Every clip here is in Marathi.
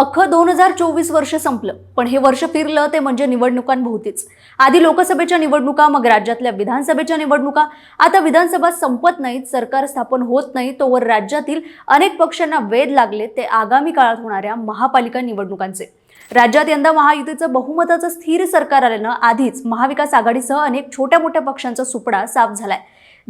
अख्खं दोन हजार चोवीस वर्ष संपलं. पण हे वर्ष फिरलं ते म्हणजे निवडणुकांभोवतीच. आधी लोकसभेच्या निवडणुका मग राज्यातल्या विधानसभेच्या निवडणुका. आता विधानसभा संपत नाहीत सरकार स्थापन होत नाही तोवर राज्यातील अनेक पक्षांना वेध लागले ते आगामी काळात होणाऱ्या महापालिका निवडणुकांचे. राज्यात यंदा महायुतीचं बहुमताचं स्थिर सरकार आल्यानं आधीच महाविकास आघाडीसह अनेक छोट्या मोठ्या पक्षांचा सुपडा साफ झालाय.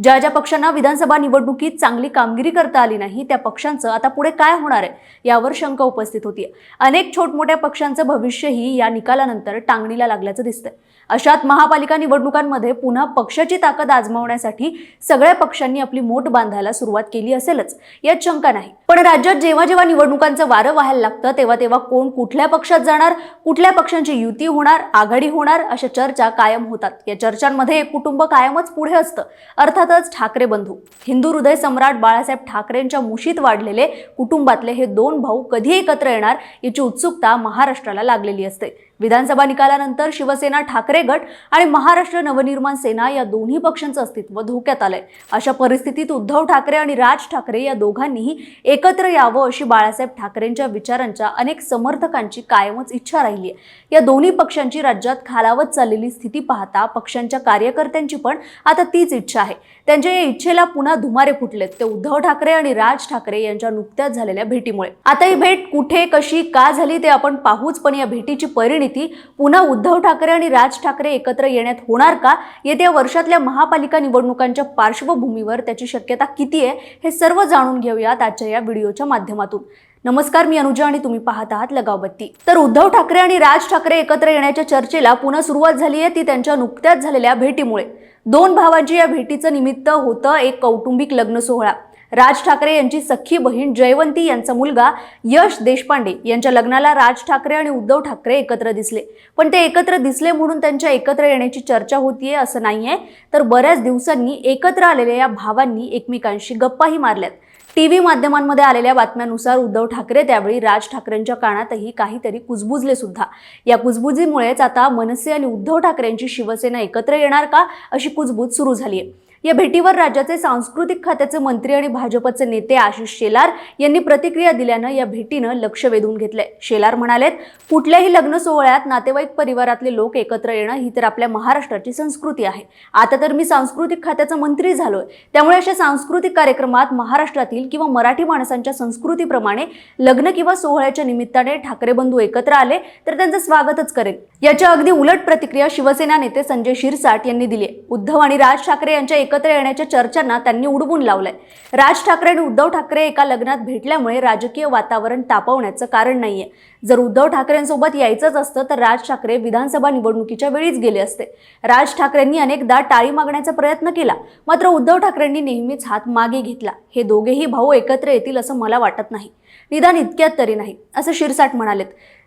ज्या ज्या पक्षांना विधानसभा निवडणुकीत चांगली कामगिरी करता आली नाही त्या पक्षांचं आता पुढे काय होणार आहे यावर शंका उपस्थित होतीये. अनेक छोटमोठ्या पक्षांचं भविष्यही या निकालानंतर टांगणीला लागल्याचं दिसतंय. अशात महापालिका निवडणुकांमध्ये पुन्हा पक्षाची ताकद आजमावण्यासाठी सगळ्या पक्षांनी आपली मोठ बांधायला सुरुवात केली असेलच यात शंका नाही. पण राज्यात जेव्हा जेव्हा निवडणुकांचं वारं व्हायला लागतं तेव्हा तेव्हा कोण कुठल्या पक्षात जाणार कुठल्या पक्षांची युती होणार आघाडी होणार अशा चर्चा कायम होतात. या चर्चांमध्ये एक कुटुंब कायमच पुढे असतं. अर्थात अर्थातच ठाकरे बंधू. हिंदू हृदय सम्राट बाळासाहेब ठाकरेंच्या मुशीत वाढलेले कुटुंबातले हे दोन भाऊ कधी एकत्र येणार याची उत्सुकता महाराष्ट्राला लागलेली असते. विधानसभा निकालानंतर शिवसेना ठाकरे गट आणि महाराष्ट्र नवनिर्माण सेना या दोन्ही पक्षांचं अस्तित्व धोक्यात आलंय. अशा परिस्थितीत उद्धव ठाकरे आणि राज ठाकरे या दोघांनीही एकत्र यावं अशी बाळासाहेब ठाकरेंच्या विचारांच्या अनेक समर्थकांची कायमच इच्छा राहिली आहे या दोन्ही पक्षांची राज्यात खालावत चाललेली स्थिती पाहता पक्षांच्या कार्यकर्त्यांची पण आता तीच इच्छा आहे. त्यांच्या या इच्छेला पुन्हा धुमारे फुटलेत. ते उद्धव ठाकरे आणि राज ठाकरे यांच्या नुकत्याच झालेल्या भेटीमुळे. आता ही भेट कुठे कशी का झाली ते आपण पाहूच पण या भेटीची परिणिती पुन्हा उद्धव ठाकरे आणि राज ठाकरे एकत्र येण्यात होणार का? येत्या वर्षातल्या महापालिका निवडणुकांच्या पार्श्वभूमीवर त्याची शक्यता किती आहे? हे सर्व जाणून घेऊयात आजच्या या व्हिडिओच्या माध्यमातून. नमस्कार मी अनुजा आणि तुम्ही पाहत आहात लगावबत्ती. तर उद्धव ठाकरे आणि राज ठाकरे एकत्र येण्याच्या चर्चेला पुन्हा सुरुवात झाली आहे ती त्यांच्या नुकत्याच झालेल्या भेटीमुळे. दोन भावांची या भेटीचं निमित्त होतं एक कौटुंबिक लग्न सोहळा. राज ठाकरे यांची सख्खी बहीण जयवंती यांचा मुलगा यश देशपांडे यांच्या लग्नाला राज ठाकरे आणि उद्धव ठाकरे एकत्र दिसले. पण ते एकत्र दिसले म्हणून त्यांच्या एकत्र येण्याची चर्चा होतीये असं नाहीये. तर बऱ्याच दिवसांनी एकत्र आलेल्या या भावांनी एकमेकांशी गप्पाही मारल्यात. टीव्ही माध्यमांमध्ये आलेल्या बातम्यानुसार उद्धव ठाकरे त्यावेळी राज ठाकरेंच्या कानातही काहीतरी कुजबुजले सुद्धा. या कुजबुजीमुळेच आता मनसे आणि उद्धव ठाकरेंची शिवसेना एकत्र येणार का अशी कुजबूज सुरू झाली आहे या भेटीवर राज्याचे सांस्कृतिक खात्याचे मंत्री आणि भाजपचे नेते आशिष शेलार यांनी प्रतिक्रिया दिल्यानं या भेटीनं लक्ष वेधून घेतलंय. शेलार म्हणालेत कुठल्याही लग्न सोहळ्यात नातेवाईक परिवारातले लोक एकत्र येणं ही तर आपल्या महाराष्ट्राची संस्कृती आहे. आता तर मी सांस्कृतिक खात्याचा मंत्री झालोय. त्यामुळे अशा सांस्कृतिक कार्यक्रमात महाराष्ट्रातील किंवा मराठी माणसांच्या संस्कृतीप्रमाणे लग्न किंवा सोहळ्याच्या निमित्ताने ठाकरे बंधू एकत्र आले तर त्यांचं स्वागतच करेल. याच्या अगदी उलट प्रतिक्रिया शिवसेना नेते संजय शिरसाट यांनी दिली उद्धव आणि राज ठाकरे यांच्या एकत्र येण्याच्या चर्चांना त्यांनी उडवून लावलंय. राज ठाकरे आणि उद्धव ठाकरे एका लग्नात भेटल्यामुळे राजकीय वातावरण तापवण्याचं कारण नाहीये. जर उद्धव ठाकरेंसोबत यायचंच असतं तर राज ठाकरे विधानसभा निवडणुकीच्या वेळीच गेले असते. राज ठाकरेंनी अनेकदा टाळी मागण्याचा प्रयत्न केला मात्र उद्धव ठाकरेंनी नेहमीच हात मागे घेतला. हे दोघेही भाऊ एकत्र येतील असं मला वाटत नाही. निदान इतक्यात तरी नाही असं शिरसाट म्हणालेत.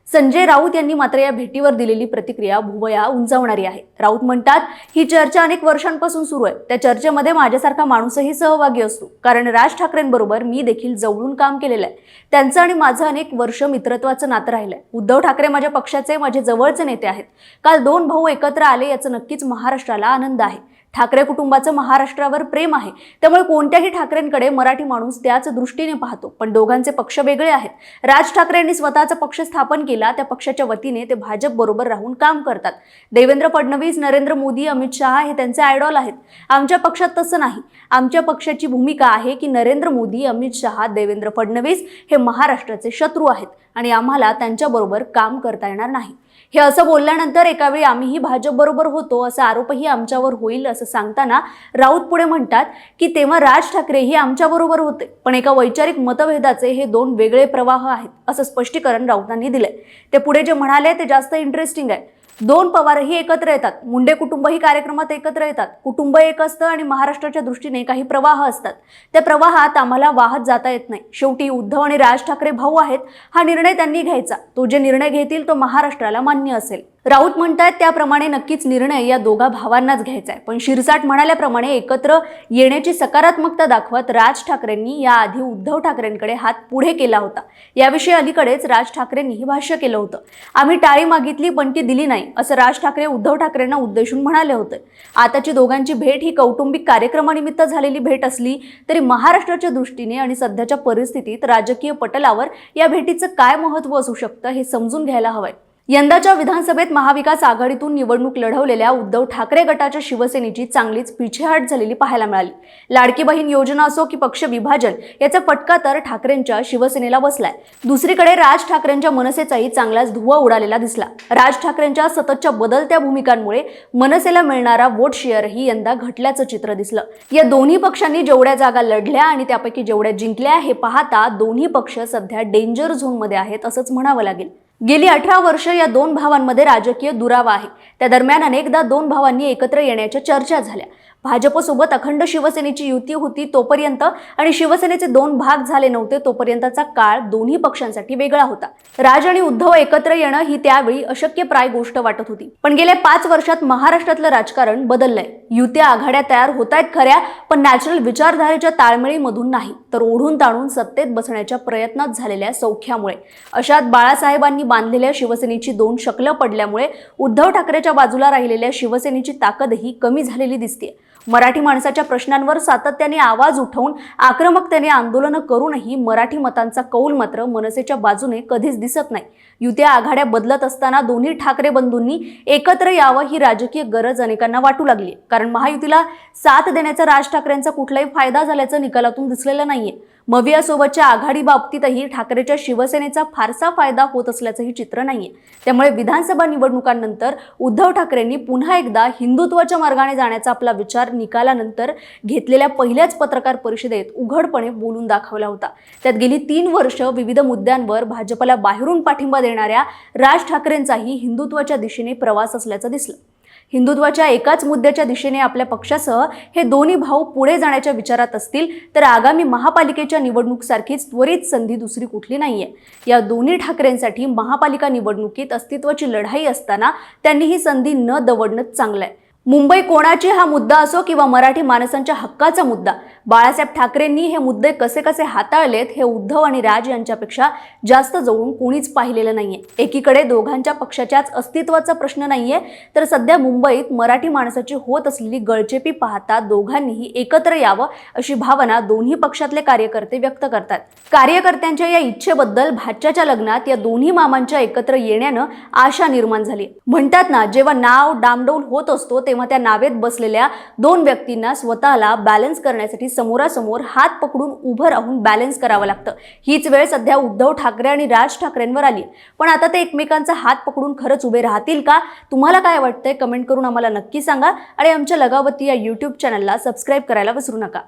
संजय राऊत यांनी मात्र या भेटीवर दिलेली प्रतिक्रिया भुवया उंचावणारी आहे. राऊत म्हणतात ही चर्चा अनेक वर्षांपासून सुरू आहे. त्या चर्चेमध्ये माझ्यासारखा माणूसही सहभागी असतो. कारण राज ठाकरेंबरोबर मी देखील जवळून काम केलेलं आहे. त्यांचं आणि माझं अनेक वर्ष मित्रत्वाचं नातं राहिलं आहे उद्धव ठाकरे माझ्या पक्षाचे माझे जवळचे नेते आहेत. काल दोन भाऊ एकत्र आले याचं नक्कीच महाराष्ट्राला आनंद आहे. ठाकरे कुटुंबाचं महाराष्ट्रावर प्रेम आहे. त्यामुळे कोणत्याही ठाकरेंकडे मराठी माणूस त्याच दृष्टीने पाहतो. पण दोघांचे पक्ष वेगळे आहेत. राज ठाकरे यांनी स्वतःचा पक्ष स्थापन केला. त्या पक्षाच्या वतीने ते भाजप बरोबर राहून काम करतात. देवेंद्र फडणवीस नरेंद्र मोदी अमित शहा हे त्यांचे आयडॉल आहेत. आमच्या पक्षात तसं नाही. आमच्या पक्षाची भूमिका आहे की नरेंद्र मोदी अमित शहा देवेंद्र फडणवीस हे महाराष्ट्राचे शत्रू आहेत. आणि आम्हाला त्यांच्याबरोबर काम करता येणार नाही. हे असं बोलल्यानंतर एका वेळी आम्हीही भाजपबरोबर होतो असा आरोपही आमच्यावर होईल असं सांगताना राऊत पुढे म्हणतात की तेव्हा राज ठाकरेही आमच्याबरोबर होते पण एका वैचारिक मतभेदाचे हे दोन वेगळे प्रवाह आहेत असं स्पष्टीकरण राऊतांनी दिलंय. ते पुढे जे म्हणाले ते जास्त इंटरेस्टिंग आहे. दोन पवारही एकत्र येतात. मुंडे कुटुंबही कार्यक्रमात एकत्र येतात. कुटुंब एक असतं आणि महाराष्ट्राच्या दृष्टीने काही प्रवाह असतात. त्या प्रवाहात आम्हाला वाहत जाता येत नाही. शेवटी उद्धव आणि राज ठाकरे भाऊ आहेत. हा निर्णय त्यांनी घ्यायचा. तो जे निर्णय घेतील तो महाराष्ट्राला मान्य असेल. राऊत म्हणतायत त्याप्रमाणे नक्कीच निर्णय या दोघा भावांनाच घ्यायचा आहे पण शिरसाट म्हणाल्याप्रमाणे एकत्र येण्याची सकारात्मकता दाखवत राज ठाकरेंनी याआधी उद्धव ठाकरेंकडे हात पुढे केला होता. याविषयी अलीकडेच राज ठाकरेंनीही भाष्य केलं होतं. आम्ही टाळी मागितली पण ती दिली नाही असं राज ठाकरे उद्धव ठाकरेंना उद्देशून म्हणाले होते. आताची दोघांची भेट ही कौटुंबिक कार्यक्रमानिमित्त झालेली भेट असली तरी महाराष्ट्राच्या दृष्टीने आणि सध्याच्या परिस्थितीत राजकीय पटलावर या भेटीचं काय महत्त्व असू शकतं हे समजून घ्यायला हवंय. यंदाच्या विधानसभेत महाविकास आघाडीतून निवडणूक लढवलेल्या उद्धव ठाकरे गटाच्या शिवसेनेची चांगलीच पिछेहाट झालेली पाहायला मिळाली. लाडकी बहीण योजना असो की पक्ष विभाजन याचा फटका तर ठाकरेंच्या शिवसेनेला बसलाय. दुसरीकडे राज ठाकरेंच्या मनसेचाही चांगलाच धुवा उडालेला दिसला. राज ठाकरेंच्या सततच्या बदलत्या भूमिकांमुळे मनसेला मिळणारा वोट शेअरही यंदा घटल्याचं चित्र दिसलं. या दोन्ही पक्षांनी जेवढ्या जागा लढल्या आणि त्यापैकी जेवढ्या जिंकल्या हे पाहता दोन्ही पक्ष सध्या डेंजर झोनमध्ये आहेत असंच म्हणावं लागेल. गेली अठरा वर्ष या दोन भावांमध्ये राजकीय दुरावा आहे. त्या दरम्यान अनेकदा दोन भावांनी एकत्र येण्याच्या चर्चा झाल्या. भाजपसोबत अखंड शिवसेनेची युती होती तोपर्यंत आणि शिवसेनेचे दोन भाग झाले नव्हते तोपर्यंतचा काळ दोन्ही पक्षांसाठी वेगळा होता. राज आणि उद्धव एकत्र येणं ही त्यावेळी अशक्यप्राय गोष्ट वाटत होती. पण गेल्या पाच वर्षात महाराष्ट्रातलं राजकारण बदललंय. युत्या आघाड्या तयार होत आहेत खऱ्या पण नॅचरल विचारधारेच्या ताळमेळीमधून नाही तर ओढून ताणून सत्तेत बसण्याच्या प्रयत्नात झालेल्या सौख्यामुळे. अशात बाळासाहेबांनी बांधलेल्या शिवसेनेची दोन शकलं पडल्यामुळे उद्धव ठाकरेच्या बाजूला राहिलेल्या शिवसेनेची ताकदही कमी झालेली दिसते मराठी माणसाच्या प्रश्नांवर सातत्याने आवाज उठवून आक्रमकतेने आंदोलनं करूनही मराठी मतांचा कौल मात्र मनसेच्या बाजूने कधीच दिसत नाही. युत्या आघाड्या बदलत असताना दोन्ही ठाकरे बंधूंनी एकत्र यावं ही राजकीय गरज अनेकांना वाटू लागली. कारण महायुतीला साथ देण्याचा राज ठाकरेंचा कुठलाही फायदा झाल्याचं निकालातून दिसलेलं नाहीये. मवियासोबतच्या आघाडी बाबतीतही ठाकरेच्या शिवसेनेचा फारसा फायदा होत असल्याचंही चित्र नाहीये. त्यामुळे विधानसभा निवडणुकांनंतर उद्धव ठाकरेंनी पुन्हा एकदा हिंदुत्वाच्या मार्गाने जाण्याचा आपला विचार निकालानंतर घेतलेल्या पहिल्याच पत्रकार परिषदेत उघडपणे बोलून दाखवला होता. त्यात गेली तीन वर्ष विविध मुद्द्यांवर भाजपला बाहेरून पाठिंबा देणाऱ्या राज ठाकरेंचाही हिंदुत्वाच्या दिशेने प्रवास असल्याचं दिसलं. हिंदुत्वाच्या एकाच मुद्द्याच्या दिशेने आपल्या पक्षासह हे दोन्ही भाऊ पुढे जाण्याच्या विचारात असतील तर आगामी महापालिकेच्या निवडणूकसारखीच त्वरित संधी दुसरी कुठली नाहीये. या दोन्ही ठाकरेंसाठी महापालिका निवडणुकीत अस्तित्वाची लढाई असताना त्यांनी ही संधी न दवडणंच चांगलं आहे मुंबई कोणाची हा मुद्दा असो किंवा मराठी माणसांच्या हक्काचा मुद्दा बाळासाहेब ठाकरेंनी हे मुद्दे कसे कसे हाताळलेत हे उद्धव आणि राज यांच्यापेक्षा जास्त जवळून कोणीच पाहिलेलं नाहीये. एकीकडे दोघांच्या पक्षाच्याच अस्तित्वाचा प्रश्न नाहीये तर सध्या मुंबईत मराठी माणसाची होत असलेली गळचेपी पाहता दोघांनीही एकत्र यावं अशी भावना दोन्ही पक्षातले कार्यकर्ते व्यक्त करतात. कार्यकर्त्यांच्या या इच्छेबद्दल भाच्याच्या लग्नात या दोन्ही मामांच्या एकत्र येण्यानं आशा निर्माण झाली. म्हणतात ना जेव्हा नाव डामडौल होत असतो ते तेव्हा त्या नावेत बसलेल्या दोन व्यक्तींना स्वतःला बॅलन्स करण्यासाठी समोरासमोर हात पकडून उभं राहून बॅलन्स करावं लागतं. हीच वेळ सध्या उद्धव ठाकरे आणि राज ठाकरेंवर आली. पण आता ते एकमेकांचा हात पकडून खरंच उभे राहतील का? तुम्हाला काय वाटतंय? कमेंट करून आम्हाला नक्की सांगा. आणि आमच्या लगावती या यूट्यूब चॅनलला सबस्क्राईब करायला विसरू नका.